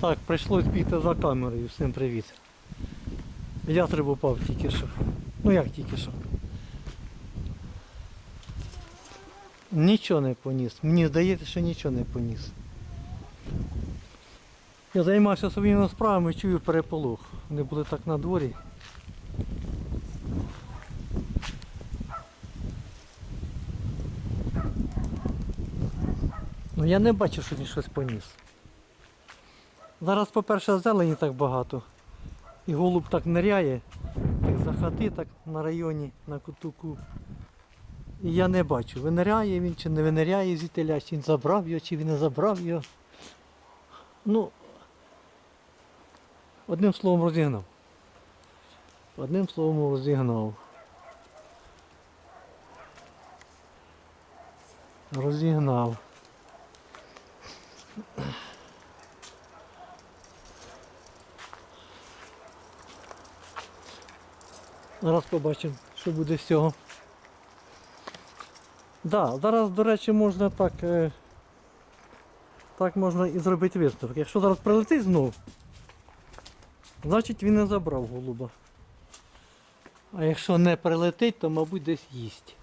Так, прийшлось бігти за камерою. Всім привіт. Ястреб упав тільки що. Ну як тільки що. Нічого не поніс. Мені здається, що нічого не поніс. Я займався своїми справами, чую переполох. Вони були так на дворі. Ну я не бачу, що він щось поніс. Зараз, по-перше, зелені так багато. І голуб так ниряє, так за хати, так на районі, на кутуку. І я не бачу, виниряє він чи не виниряє звідтиля, чи він забрав його, чи він не забрав його. Ну, одним словом розігнав. Одним словом розігнав. Розігнав. Зараз побачимо, що буде з цього. Да, зараз, до речі, можна так. е, Так можна і зробити висновок. Якщо зараз прилетить знов, значить він не забрав голуба. А якщо не прилетить, то мабуть десь їсть.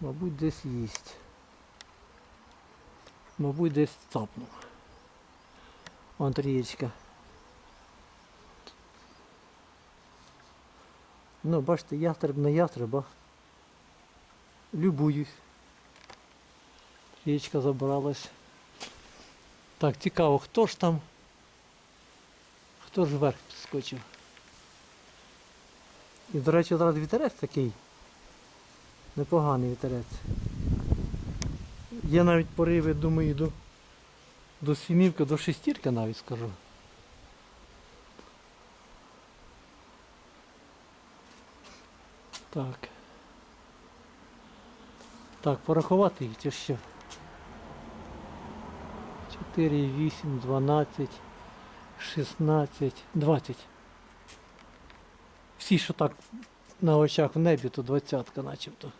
Мабуть десь їсть. Мабуть десь цапнув. Вон трієчка. Ну, бачите, ястреб на ястреба. Любуюсь. Річка забралась. Так, цікаво, хто ж там? Хто ж вверх підскочив? І, до речі, зараз вітерець такий. Непоганий вітерець. Є навіть пориви, думаю, до, до сімівки, до шестірки навіть скажу. Так. Так, порахувати їх чи що? 4, 8, 12, 16, 20. Всі, що так на очах в небі, то двадцятка начебто.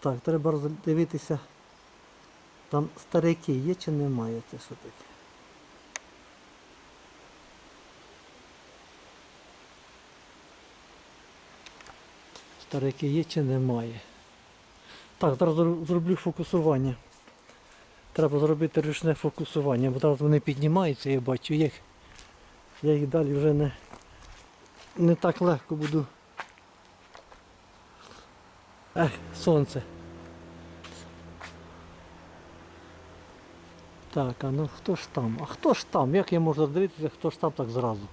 Так, треба роздивитися. Там старики є чи немає, це що таке? Старики є чи немає. Так, зараз зроблю фокусування. Треба зробити ручне фокусування, бо зараз вони піднімаються, я бачу їх. Я їх далі вже не, не так легко буду. Ех, сонце. Так, а ну хто ж там? А хто ж там? Як я можу дивитися, хто ж там так зразу?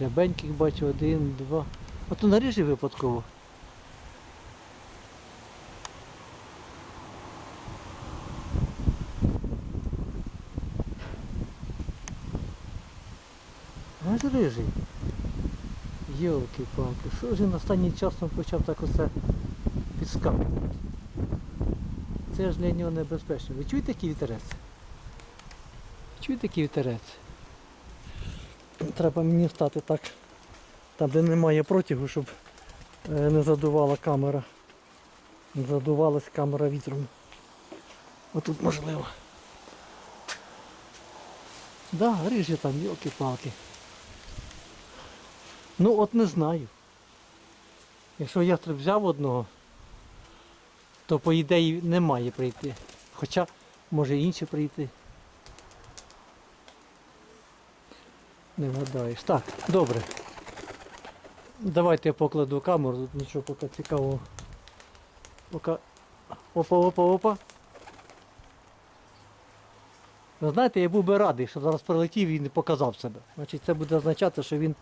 Рябеньких бачу, один, два. А то на ріжі випадково. Аж рижий. Йолки-палки, що ж він останнім часом почав так оце підскакувати? Це ж для нього небезпечно. Ви чуєте який вітерець? Чуєте який вітерець? Треба мені стати так, там де немає протягу, щоб е, не задувала камера. Не задувалась камера вітром. Отут можливо. Да, грижі там, йолки-палки. Ну от не знаю. Якщо ястреб взяв одного, то по ідеї не має прийти. Хоча може інші прийти. Не вгадаєш. Так, добре. Давайте я покладу камеру, тут нічого поки цікавого. Поки. Опа, опа, опа. Ви знаєте, я був би радий, що зараз прилетів і не показав себе. Значить це буде означати, що він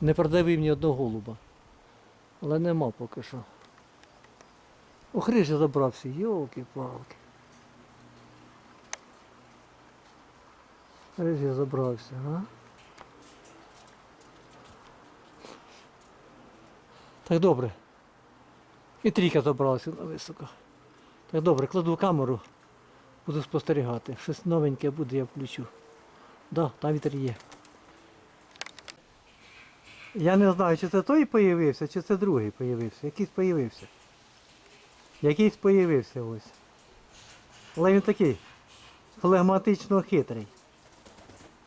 не продавив ні одного голуба. Але нема поки що. Ох, рижі забрався, йолки-палки. Рижі забрався, а? Так добре. І трійка забралася високо. Так добре, кладу камеру, буду спостерігати. Щось новеньке буде, я включу. Да, там вітер є. Я не знаю, чи це той появився, чи це другий появився. Якийсь появився. Якийсь появився ось. Але він такий флегматично хитрий.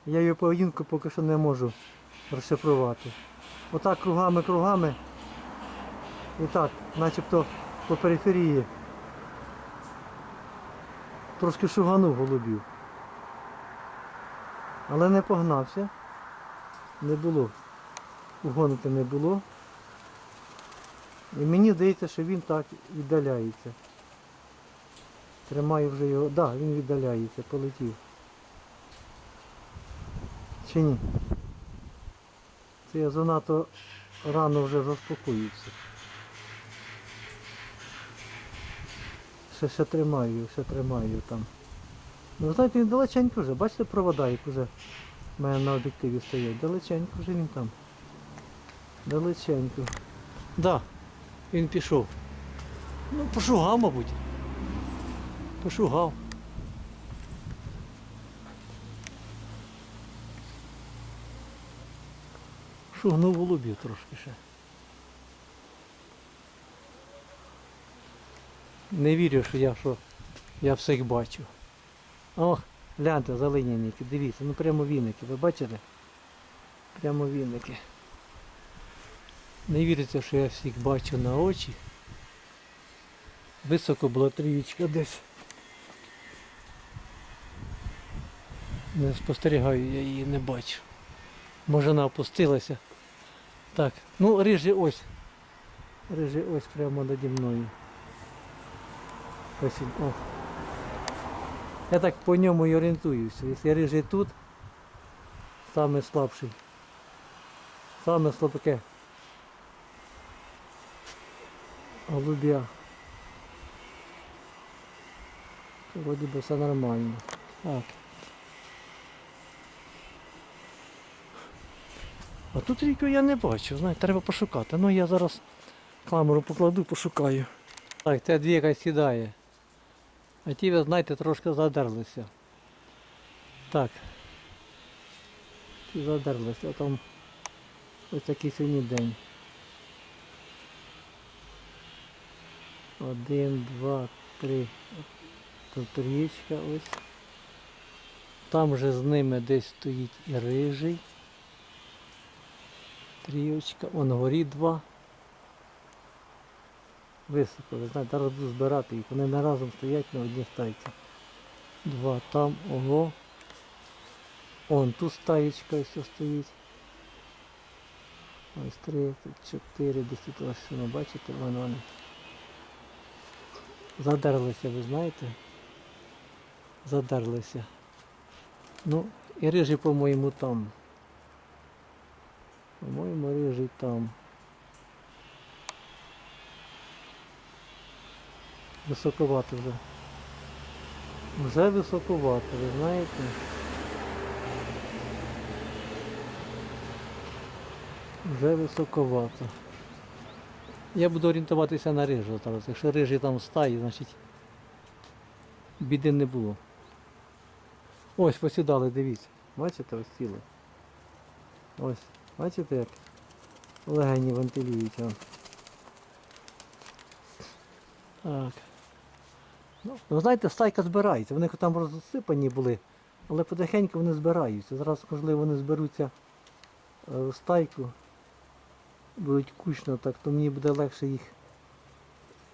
Я його поведінку поки що не можу розшифрувати. Отак кругами кругами. І так, начебто по периферії. Трошки шуганув голубів. Але не погнався. Не було. Угонити не було. І мені здається, що він так віддаляється. Тримаю вже його. Так, да, він віддаляється, полетів. Чи ні? Це я занадто рано вже заспокоївся. Ще ще тримаю ще тримаю там. Ну знаєте, він далеченько вже, бачите провода, як вже в мене на об'єктиві стоять. Далеченько вже він там. Далеченько. Так, да, він пішов. Ну, пошугав, мабуть. Пошугав. Шугнув голубів трошки ще. Не вірю, що я що я всіх бачу. Ох, гляньте, залиняні, дивіться, ну прямо віники, ви бачили? Прямо віники. Не віриться, що я всіх бачу на очі. Високо була трієчка десь. Не спостерігаю, я її не бачу. Може вона опустилася. Так, ну рижий ось. Рижий ось прямо наді мною. Ось о. Я так по ньому і орієнтуюся. Якщо рижий тут, саме слабший. Саме слабке. Голубя. Вроді би все нормально. Так. А тут ріку я не бачу, знаєте, треба пошукати. Ну я зараз камеру покладу, пошукаю. Так, ця двіка сідає. А ті, ви знаєте, трошки задерлися. Так. Ті задерлися, а там ось такий сьогодні день. Один, два, три. Тут трієчка ось. Там вже з ними десь стоїть і рижий. Трієчка. Вон горі два. Високо, ви знаєте, зараз буду збирати їх. Вони не разом стоять на одній стайці. Два там, ого. Он тут стаєчка ось стоїть. Ось три, чотири, десь тут ось воно, бачите, вон вони. Задерлися, ви знаєте? Задерлися. Ну, і рижий, по-моєму, там. По-моєму, рижий там. Високовато вже. Вже високовато, ви знаєте. Вже високовато. Я буду орієнтуватися на рижу зараз. Якщо рижий там стає, значить біди не було. Ось посідали, дивіться. Бачите, ось сіли. Ось. Бачите як? Легені вентилюють. он. Так. Ну, ви знаєте, стайка збирається. Вони там розсипані були, але потихеньку вони збираються. Зараз, можливо, вони зберуться е, в стайку. Будуть кучно так, то мені буде легше їх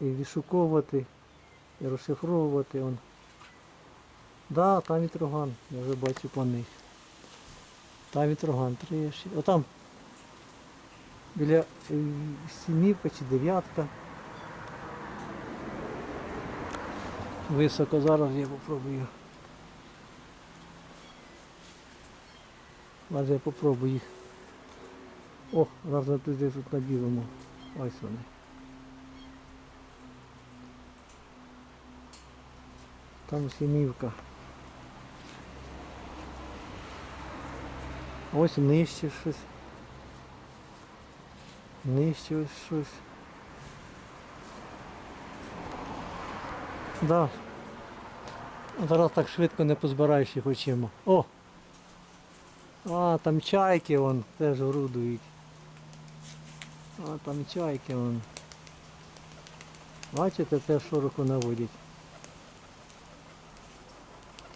і відшуковувати, і розшифровувати. Он. Да, там вітроган, я вже бачу по них. Там вітроган, три, шість. Отам біля е, сімівка чи дев'ятка. Високо зараз я попробую. Зараз я попробую їх. О, зараз десь тут на білому. Ось вони. Там сімівка. Ось нижче щось. Нижче ось щось. Да. Зараз так швидко не позбираєш їх очима. О! А, там чайки вон теж орудують. А, там чайки вон. Бачите, теж шороху наводять.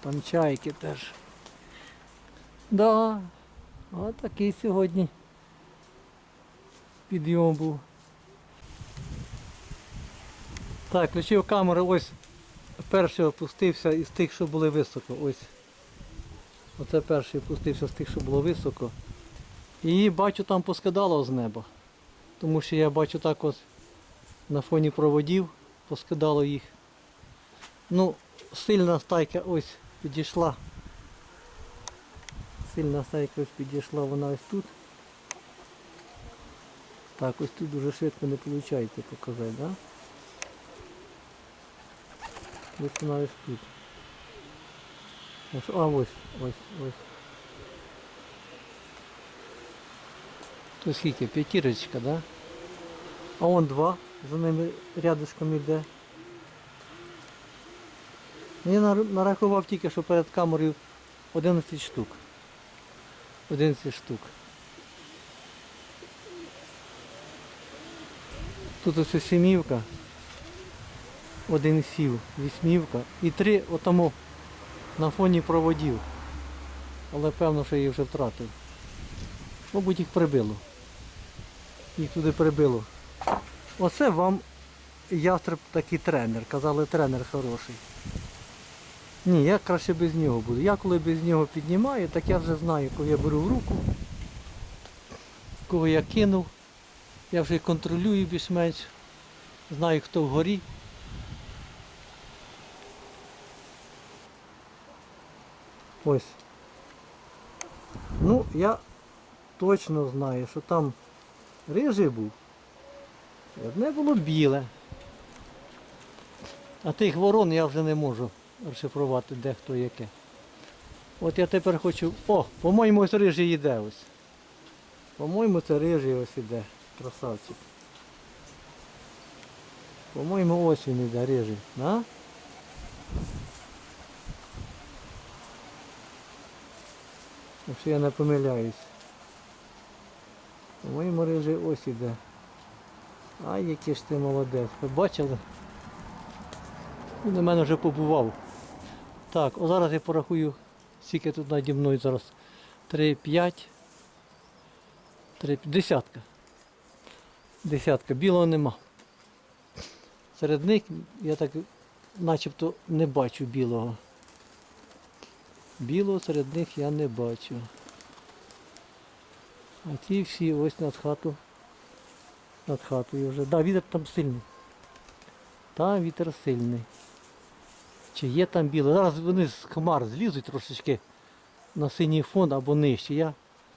Там чайки теж. Да, от такий сьогодні підйом був. Так, включив камеру, ось перший опустився із тих, що були високо. Ось. Оце перший опустився з тих, що було високо. І бачу там поскидало з неба. Тому що я бачу так ось на фоні проводів поскидало їх. Ну, сильна стайка ось підійшла. Сильна стайка ось підійшла, вона ось тут. Так, ось тут дуже швидко не виходить показати, да? Вона ось тут. А ось, ось, ось. То скільки? П'ятірочка, да? А вон два, за ними рядышком йде. Я нарахував тільки, що перед камерою 11 штук. 11 штук. Тут ось сімівка, один сів, вісьмівка і три отому на фоні проводів. Але певно, що її вже втратив. Мабуть, їх прибило. Їх туди прибило. Оце вам ястреб такий тренер. Казали, тренер хороший. Ні, я краще без нього буду. Я коли без нього піднімаю, так я вже знаю, коли я беру в руку, кого я кинув. Я вже контролюю більш-менш. Знаю, хто вгорі. Ось. Ну, я точно знаю, що там рижий був. І одне було біле. А тих ворон я вже не можу розшифрувати, де хто яке. От я тепер хочу... О, по-моєму, ось рижий йде ось. По-моєму, це рижий ось іде. Красавчик. По-моєму, ось він іде, рижий. А? Якщо я не помиляюсь. По-моєму, рижий ось іде. Ай, який ж ти молодець. Ви бачили? Він у мене вже побував. Так, о зараз я порахую, скільки тут наді мною зараз. 3, 5. 3, десятка. Десятка. Білого нема. Серед них я так начебто не бачу білого. Білого серед них я не бачу. А ті всі ось над хату. Над хатою вже. Да, вітер там сильний. Там вітер сильний. Чи є там біле? Зараз вони з хмар злізуть трошечки на синій фон або нижче. Я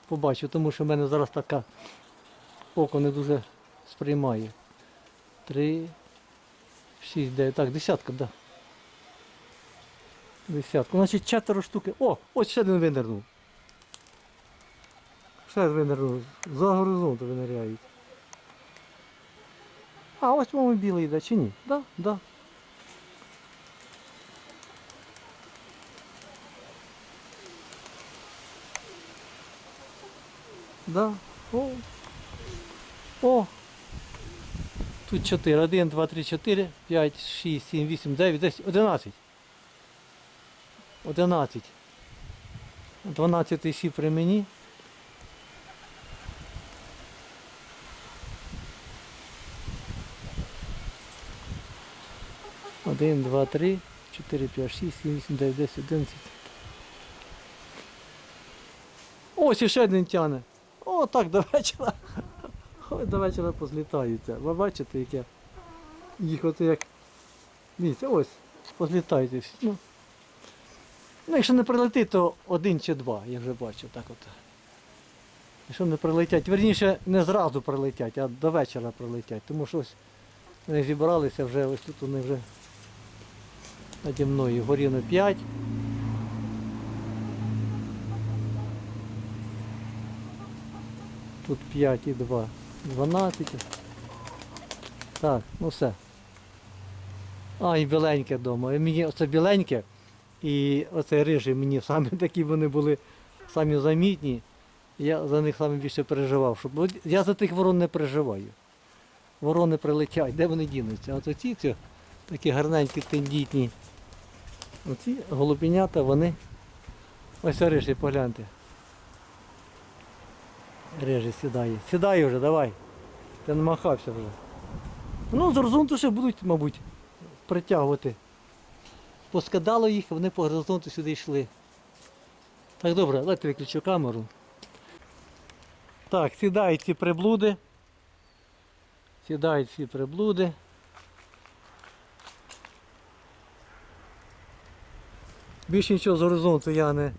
побачу, тому що в мене зараз така око не дуже сприймає. Три, шість, дев'ять. Так, десятка, да. Десятка. Значить четверо штуки. О, ось ще один винирнув. Ще винирнув. За горизонту виниряють. А, ось мабуть білий йде чи ні? Да, да. Да. О. О. Тут 4. 1, 2, 3, 4, 5, 6, 7, 8, 9, 10, 11. 11. 12 сів при мені. Один, два, три, чотири, п'ять, шість, сім, вісім, дев'ять, десять, одинадцять. Ось іще один тяне. О, так до вечора. Ой, до вечора позлітаються. Ви бачите, яке їх от як. Дивіться, ось, позлітають всі. Ну, ну, якщо не прилетить, то один чи два, я вже бачу. так от. Якщо не прилетять, верніше не зразу прилетять, а до вечора прилетять. Тому що ось вони зібралися вже, ось тут вони вже наді мною. Горіно 5. Тут 5 і 2. 12. Так, ну все. А, і біленьке вдома. Мені оце біленьке і оце рижий мені самі такі вони були самі замітні. Я за них саме більше переживав. Щоб... Я за тих ворон не переживаю. Ворони прилетять, де вони дінуться? От оці ці такі гарненькі, тендітні. Оці голубінята, вони. Ось рижі, погляньте. Рижі сідає. Сідай вже, давай. Ти намахався вже. Ну, з горизонту ще будуть, мабуть, притягувати. Поскидало їх, вони по горизонту сюди йшли. Так, добре, давайте виключу камеру. Так, сідають ці приблуди. Сідають ці приблуди. Більше нічого з горизонту я не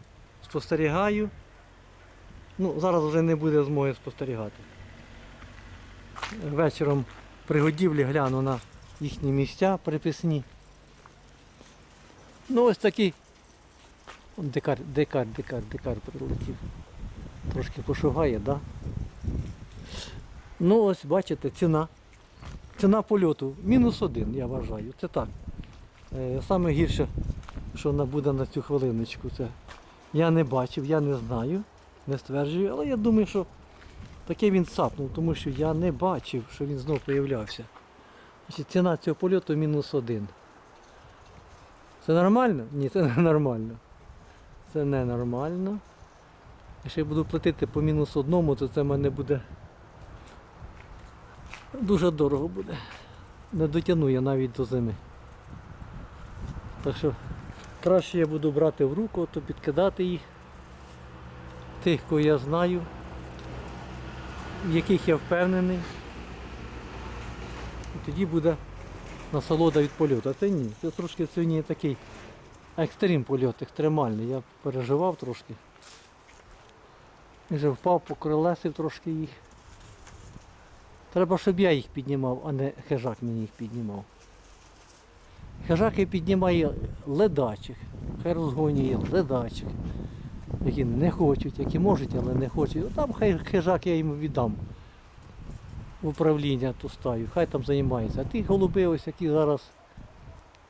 спостерігаю. Ну, зараз вже не буде змоги спостерігати. Вечором при годівлі гляну на їхні місця приписні. Ну ось такий. Он Дикар, дикар, дикар, дикар прилетів. Трошки пошугає, так? Да? Ну ось бачите, ціна. Ціна польоту мінус один, я вважаю. Це так. Е, Саме гірше, що вона буде на цю хвилиночку. Це я не бачив, я не знаю, не стверджую, але я думаю, що таке він сапнув, тому що я не бачив, що він знов появлявся. Значить, ціна цього польоту мінус один. Це нормально? Ні, це не нормально. Це не нормально. Якщо я буду платити по мінус одному, то це в мене буде дуже дорого буде. Не дотягну я навіть до зими. Так що краще я буду брати в руку, то підкидати їх. Тих, кого я знаю, в яких я впевнений. І тоді буде насолода від польоту. А це ні. Це трошки сьогодні такий екстрим польот, екстремальний. Я переживав трошки. І вже впав, покрилесив трошки їх. Треба, щоб я їх піднімав, а не хижак мені їх піднімав. Хижаки піднімає ледачих, хай розгонює ледачих, які не хочуть, які можуть, але не хочуть. Там хай хижак я йому віддам в управління ту стаю, хай там займається. А ті голуби, ось які зараз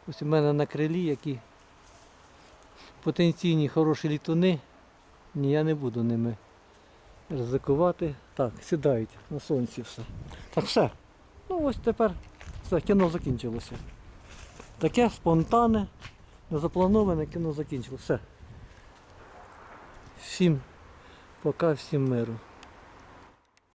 ось у мене на крилі, які потенційні хороші літуни, ні, я не буду ними ризикувати. Так, сідають на сонці все. Так все. Ну ось тепер все, кіно закінчилося. Таке спонтанне, незаплановане кіно закінчилося. Все. Всім пока, всім миру.